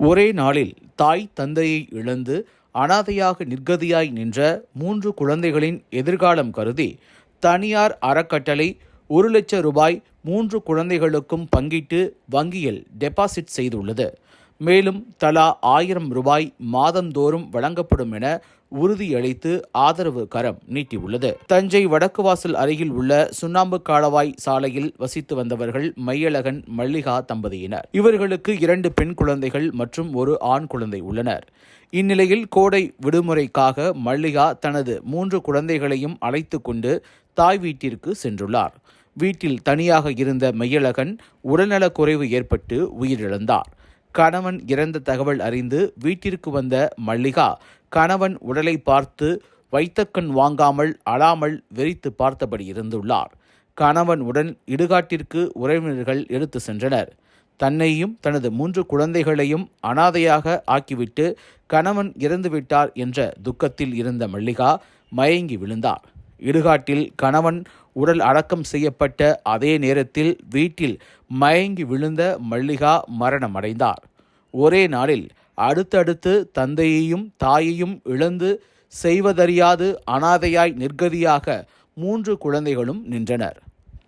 ஒரே நாளில் தாய் தந்தையை இழந்து அனாதையாக நிர்கதியாய் நின்ற மூன்று குழந்தைகளின் எதிர்காலம் கருதி தனியார் அறக்கட்டளை ஒரு லட்சம் ரூபாய் மூன்று குழந்தைகளுக்கும் பங்கிட்டு வங்கியில் டெபாசிட் செய்துள்ளது. மேலும் தலா ஆயிரம் ரூபாய் மாதந்தோறும் வழங்கப்படும் என உறுதியளித்து ஆதரவு கரம் நீட்டியுள்ளது. தஞ்சை வடக்கு வாசல் அருகில் உள்ள சுண்ணாம்பு காலவாய் சாலையில் வசித்து வந்தவர்கள் மையழகன் மல்லிகா தம்பதியினர். இவர்களுக்கு இரண்டு பெண் குழந்தைகள் மற்றும் ஒரு ஆண் குழந்தை உள்ளனர். இந்நிலையில் கோடை விடுமுறைக்காக மல்லிகா தனது மூன்று குழந்தைகளையும் அழைத்து கொண்டு தாய் வீட்டிற்கு சென்றுள்ளார். வீட்டில் தனியாக இருந்த மையழகன் உடல்நலக் குறைவு ஏற்பட்டு உயிரிழந்தார். கணவன் இறந்த தகவல் அறிந்து வீட்டிற்கு வந்த மல்லிகா கணவன் உடலை பார்த்து வைத்தக்கண் வாங்காமல் அழாமல் வெறித்து பார்த்தபடி இருந்துள்ளார். கணவன் உடன் இடுகாட்டிற்கு உறவினர்கள் எடுத்து சென்றனர். தன்னையும் தனது மூன்று குழந்தைகளையும் அனாதையாக ஆக்கிவிட்டு கணவன் இறந்துவிட்டார் என்ற துக்கத்தில் இருந்த மல்லிகா மயங்கி விழுந்தார். இடுகாட்டில் கணவன் உடல் அடக்கம் செய்யப்பட்ட அதே நேரத்தில் வீட்டில் மயங்கி விழுந்த மல்லிகா மரணமடைந்தார். ஒரே நாளில் அடுத்தடுத்து தந்தையையும் தாயையும் இழந்து செய்வதறியாது அனாதையாய் நிர்கதியாக மூன்று குழந்தைகளும் நின்றனர்.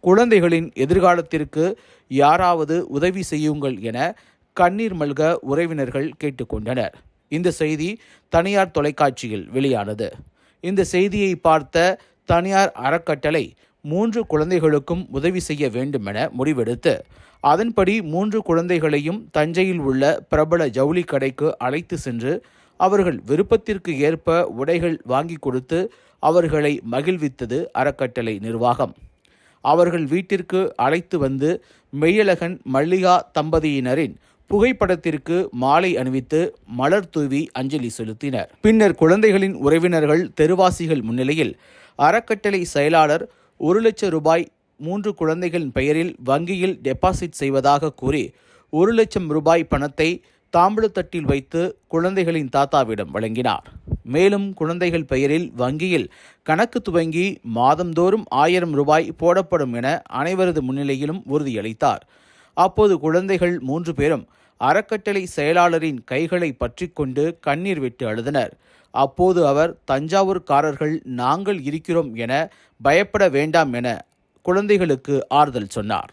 குழந்தைகளின் எதிர்காலத்திற்கு யாராவது உதவி செய்யுங்கள் என கண்ணீர் மல்க உறவினர்கள் கேட்டுக்கொண்டனர். இந்த செய்தி தனியார் தொலைக்காட்சியில் வெளியானது. இந்த செய்தியை பார்த்த தனியார் அறக்கட்டளை மூன்று குழந்தைகளுக்கும் உதவி செய்ய வேண்டுமென முடிவெடுத்து அதன்படி மூன்று குழந்தைகளையும் தஞ்சையில் உள்ள பிரபல ஜவுளி கடைக்கு அழைத்து சென்று அவர்கள் விருப்பத்திற்கு ஏற்ப உடைகள் வாங்கி கொடுத்து அவர்களை மகிழ்வித்தது அறக்கட்டளை நிர்வாகம். அவர்கள் வீட்டிற்கு அழைத்து வந்து மெய்யழகன் மல்லிகா தம்பதியினரின் புகைப்படத்திற்கு மாலை அணிவித்து மலர் தூவி அஞ்சலி செலுத்தினர். பின்னர் குழந்தைகளின் உறவினர்கள் தெருவாசிகள் முன்னிலையில் அறக்கட்டளை செயலாளர் ஒரு லட்சம் ரூபாய் மூன்று குழந்தைகளின் பெயரில் வங்கியில் டெபாசிட் செய்வதாக கூறி ஒரு லட்சம் ரூபாய் பணத்தை தாம்பூலத்தட்டில் வைத்து குழந்தைகளின் தாத்தாவிடம் வழங்கினார். மேலும் குழந்தைகள் பெயரில் வங்கியில் கணக்கு துவங்கி மாதந்தோறும் ஆயிரம் ரூபாய் போடப்படும் என அனைவரது முன்னிலையிலும் உறுதியளித்தார். அப்போது குழந்தைகள் மூன்று பேரும் அறக்கட்டளை செயலாளரின் கைகளை பற்றி கொண்டு கண்ணீர் விட்டு அழுதனர். அப்போது அவர் தஞ்சாவூர்காரர்கள் நாங்கள் இருக்கிறோம் என பயப்பட வேண்டாம் என குழந்தைகளுக்கு ஆறுதல் சொன்னார்.